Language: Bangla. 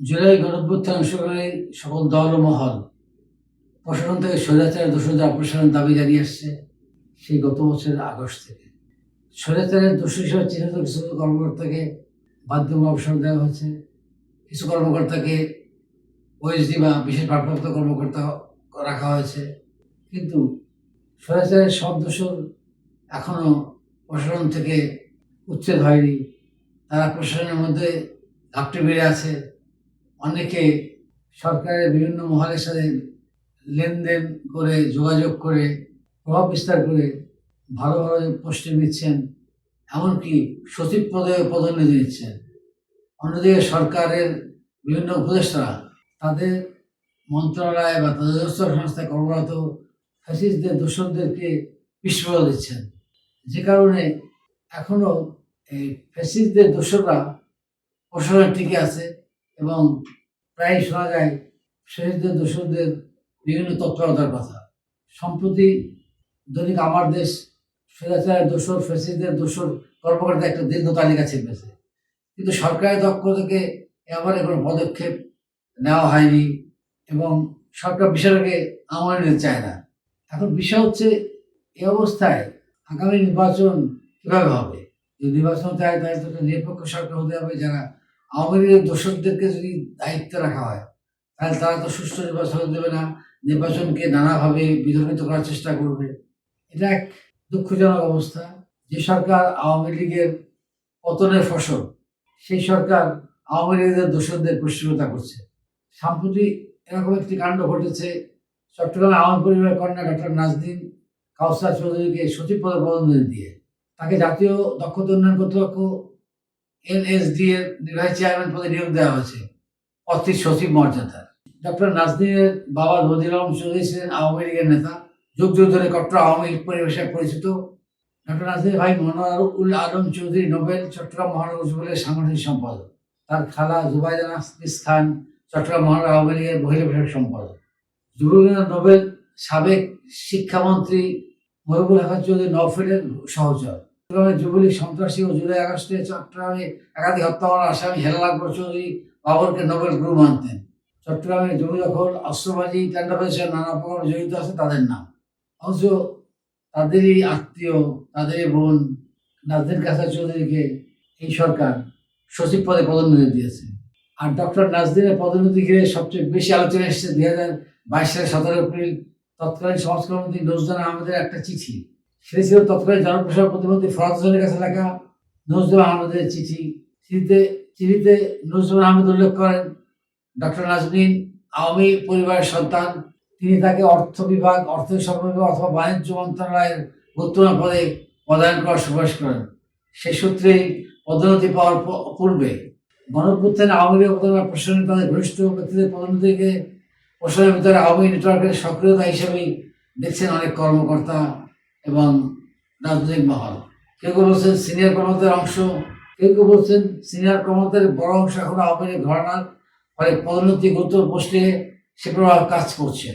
জুলাই গণঅভ্যুত্থান অংশগ্রহণে সকল দল ও মহল প্রশাসন থেকে স্বৈরাচারের দোষদের অপসারণ দাবি জানিয়ে আসছে সেই গত বছরের আগস্ট থেকে। স্বৈরাচারের দোষ হিসেবে চিহ্নিত কিছু কর্মকর্তাকে বাধ্যমূলক অবসর দেওয়া হয়েছে। কিছু কর্মকর্তাকে ওএসডি বা বিশেষ ভারপ্রাপ্ত কর্মকর্তা রাখা হয়েছে। কিন্তু স্বৈরাচারের সব দোষর এখনও প্রশাসন থেকে উচ্ছেদ হয়নি। তারা প্রশাসনের মধ্যে ঘাপটে বেড়ে আছে। অনেকে সরকারের বিভিন্ন মহলের সাথে লেনদেন করে, যোগাযোগ করে, প্রভাব বিস্তার করে ভালো ভালো পোস্টে নিচ্ছেন এমনকি সচিব পদে পদোন্নতি দিচ্ছেন। অন্যদিকে সরকারের বিভিন্ন উপদেষ্টারা তাদের মন্ত্রণালয় বা তাদের নিজস্ব সংস্থায় কর্মরত ফ্যাসিস্টদের দোষরদেরকে বিস্ফোরণ দিচ্ছেন। যে কারণে এখনও এই ফ্যাসিস্টদের দোষররা প্রশাসনের টিকে আছে। এবং প্রায় শোনা যায় ফ্যাসিস্টদের দোষরদের বিভিন্ন তৎপরতার কথা। সম্প্রতি দৈনিক আমার দেশ স্বৈরাচারের দোষর ফ্যাসিস্টদের দোষর কর্মকর্তা একটা দীর্ঘ তালিকা ছেপেছে। কিন্তু সরকারের পক্ষ থেকে এবারে কোনো পদক্ষেপ নেওয়া হয়নি এবং সরকার বিষয়টাকে আমলে নিতে চায় না। এখন বিষয় হচ্ছে এই অবস্থায় আগামী নির্বাচন কীভাবে হবে? যদি নির্বাচন চায়, তাহলে তো নিরপেক্ষ সরকার হতে হবে যারা আওয়ামী লীগের দোষকদেরকে যদি দায়িত্বে রাখা হয়, তাহলে তারা তো সুষ্ঠু নির্বাচন দেবে না, নির্বাচনকে নানাভাবে বিতর্কিত করার চেষ্টা করবে। এটা এক দুঃখজনক অবস্থা। যে সরকার আওয়ামী লীগের পতনের ফসল, সেই সরকার আওয়ামী লীগের দোষকদের পুষ্টিকতা করছে। সাম্প্রতি এরকম একটি কাণ্ড ঘটেছে চট্টগ্রামে আওয়ামী পরিবারের কন্যা ডক্টর নাজদিন কাউসার চৌধুরীকে সচিব পদে দিয়ে, তাকে জাতীয় দক্ষতা উন্নয়ন কর্তৃপক্ষ এনএসডি এর নির্বাহী চেয়ারম্যান পদে নিয়োগ দেওয়া হয়েছে। পদটির সচিব মর্যাদা। ডক্টর নাজদিনের বাবা রদিল আলম চৌধুরী ছিলেন আওয়ামী লীগের নেতা। যুগ যুগ ধরে কট্টর আওয়ামী লীগ পরিবেশে পরিচিত। ডক্টর নাজদিনের ভাই মনোয়ার উল আলম চৌধুরী নোবেল চট্টগ্রাম মহানগর যুবলীগের সাংগঠনিক সম্পাদক। তার খালা জুবাইদা নাসিস খান চট্টগ্রাম মহানগর আওয়ামী লীগের মহিলা সম্পাদক। যুবলীগের নোবেল সাবেক শিক্ষামন্ত্রী মহিবুল হাসান চৌধুরী নওফেলের সহচর। যুবলীগ সন্ত্রাসী ও জুলাই আগস্টে চট্টগ্রামে একাধিক হত্যা মামলার আসামি হেলাল আকবর চৌধুরী বাবরকে নোবেল গ্রুপ মানতেন। চট্টগ্রামে জমি দখল, অস্ত্রবাজি টেন্ডারবাজি নানা প্রকার জড়িত আছে তাদের নাম। অথচ তাদেরই আত্মীয়, তাদেরই বোন নাজদিন কাসার চৌধুরীকে এই সরকার সচিব পদে পদোন্নতি দিয়েছে। আর ডক্টর নাজদিনের পদোন্নতি ঘিরে সবচেয়ে বেশি আলোচনা এসেছে দুই হাজার বাইশ সালের সতেরো এপ্রিল তৎকালীন সংস্কারমন্ত্রী নজরুল আহমেদের একটা চিঠি। সেটা ছিল তৎকালীন জনপ্রসার প্রতিমন্ত্রী ফরাদ হোসেনের কাছে লেখা নজরুল আহমেদের চিঠি। চিঠিতে চিঠিতে নজরুল আহমেদ উল্লেখ করেন, ডক্টর নাজমিন, আওয়ামী পরিবারের সন্তান। তিনি তাকে অর্থ বিভাগ, অর্থ সরবরাহ অথবা বাণিজ্য মন্ত্রণালয়ের গুরুত্বপূর্ণ পদে পদায়ন করার সুপারিশ করেন। সে সূত্রেই পদোন্নতি পাওয়ার পূর্বে গণপুত্থানে আওয়ামী লীগ পদনা প্রশাসনের তাদের ঘনিষ্ঠ ব্যক্তিদের পদোন্নতিকে প্রশাসনের ভিতরে আওয়ামী নেটওয়ার্কের সক্রিয়তা হিসেবেই দেখছেন অনেক কর্মকর্তা। এবং রাজনৈতিক মহল। কেউ কেউ বলছেন সিনিয়র কর্মকর্তার অংশ, কেউ কেউ বলছেন সিনিয়র কর্মকর্তার বড় অংশ এখন আওয়ামী লীগ ঘরানার ফলে পদোন্নতি গুরুত্ব পোস্টে সে প্রভাব কাজ করছে।